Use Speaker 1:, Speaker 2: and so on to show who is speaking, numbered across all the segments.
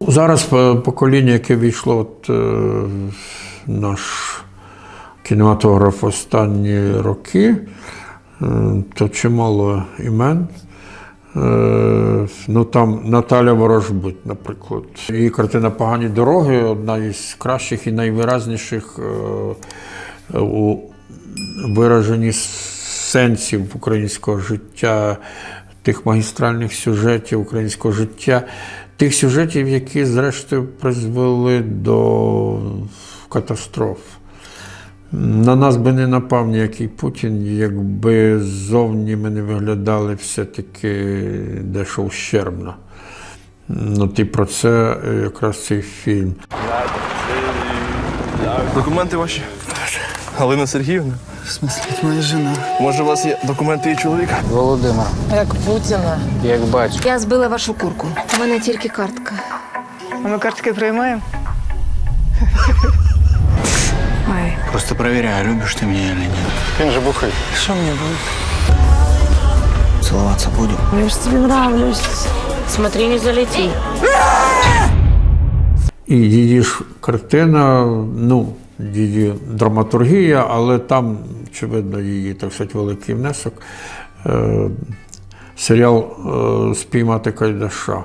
Speaker 1: зараз е, покоління, яке війшло от, е, наш кінематограф останні роки, е, то чимало імен. Ну там Наталя Ворожбут, наприклад. Її картина Погані дороги одна із кращих і найвиразніших у вираженні сенсів українського життя, тих магістральних сюжетів українського життя, тих сюжетів, які, зрештою, призвели до катастроф. На нас би не напав ніякий Путін, якби ззовні ми не виглядали все-таки дещо ущербно. Ну, і про це е, якраз цей фільм.
Speaker 2: Документи ваші? Галина Сергіївна.
Speaker 3: В смысле, это моя жена.
Speaker 2: Може, у вас є документи і чоловіка?
Speaker 3: Володимир,
Speaker 4: Як Путіна.
Speaker 3: як бачу.
Speaker 5: Я збила вашу курку. У мене тільки картка.
Speaker 4: А ми картки приймаємо?
Speaker 5: Ой.
Speaker 3: Просто проверяю, любишь ты меня или нет.
Speaker 4: Що мені буде?
Speaker 3: Целоваться будем.
Speaker 5: Я ж тобі нравлюсь. Смотри, не залети.
Speaker 1: І її ж картина, ну, її драматургія, але там, очевидно, її, так сказати, великий внесок. Е, серіал е, Спіймати Кайдаша.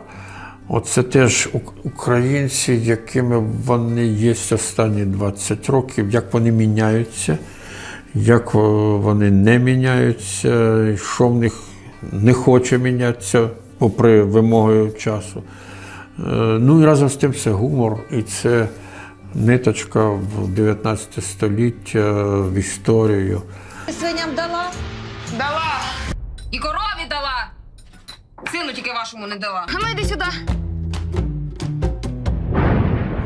Speaker 1: Оце теж українці, якими вони є останні 20 років, як вони міняються, як е, вони не міняються, що в них не хоче мінятися, попри вимоги часу. Ну і разом з тим це гумор, і це ниточка в 19 століття, в історію.
Speaker 6: Свиням дала?
Speaker 7: Дала. І корові дала. Сину тільки вашому не дала.
Speaker 6: А ну йди сюди.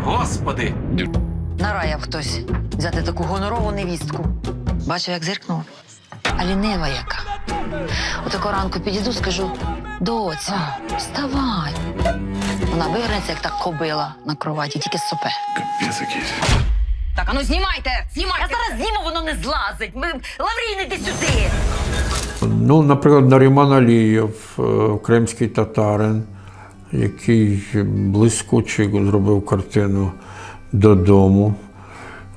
Speaker 8: Господи!
Speaker 9: Нараяв хтось взяти таку гонорову невістку. Бачив, як зиркнув. А лінива яка. Отако ранку підійду, скажу: доця, вставай. Вона виграється, як та кобила на кроваті, тільки сопе.
Speaker 7: Так, а ну знімайте! Знімайте!
Speaker 9: Я зараз зніму, воно не злазить. Ми... Лаврін, іди сюди.
Speaker 1: Ну, наприклад, Наріман Алієв, е, кримський татарин, який блискуче зробив картину додому.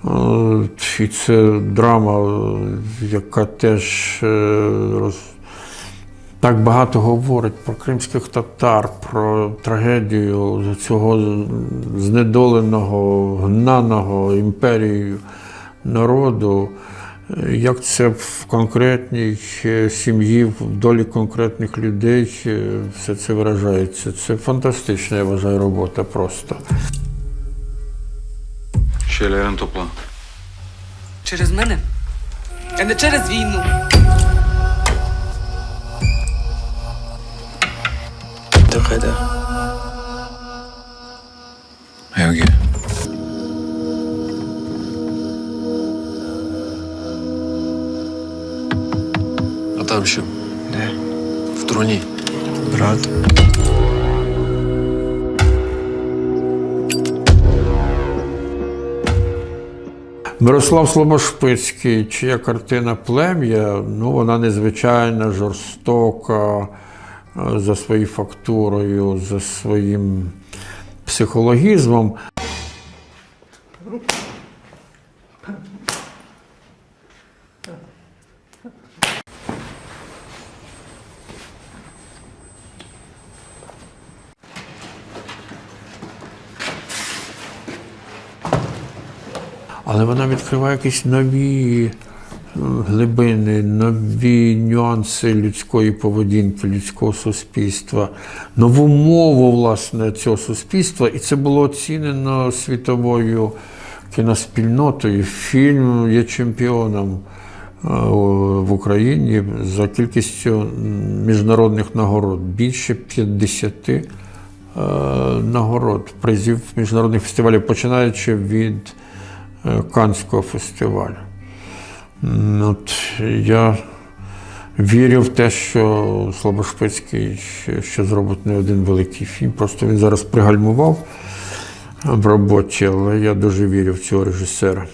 Speaker 1: Е, І це драма, е, яка теж роз... так багато говорить про кримських татар, про трагедію цього знедоленого, гнаного імперією народу. Як це в конкретній е, сім'ї, в долі конкретних людей е, все це виражається. Це фантастична, я вважаю, робота просто.
Speaker 8: Ще рентопла.
Speaker 4: Через мене? А не через війну.
Speaker 3: Когда?
Speaker 8: Евге. А там що?
Speaker 3: Де?
Speaker 8: В труні.
Speaker 3: Брат.
Speaker 1: Мирослав Слобошпицький, чия картина Плем'я, ну вона незвичайна, жорстока за своєю фактурою, за своїм психологізмом. Але вона відкриває якісь нові е, глибини, нові нюанси людської поведінки, людського суспільства, нову мову власне цього суспільства. І це було оцінено світовою кіноспільнотою. Фільм є чемпіоном е, в Україні за кількістю міжнародних нагород. Більше 50 е, нагород, призів міжнародних фестивалів, починаючи від е, Канського фестивалю. От я вірю в те, що Слобошпицький ще зробить не один великий фільм. Просто він зараз пригальмував в роботі, але я дуже вірю в цього режисера.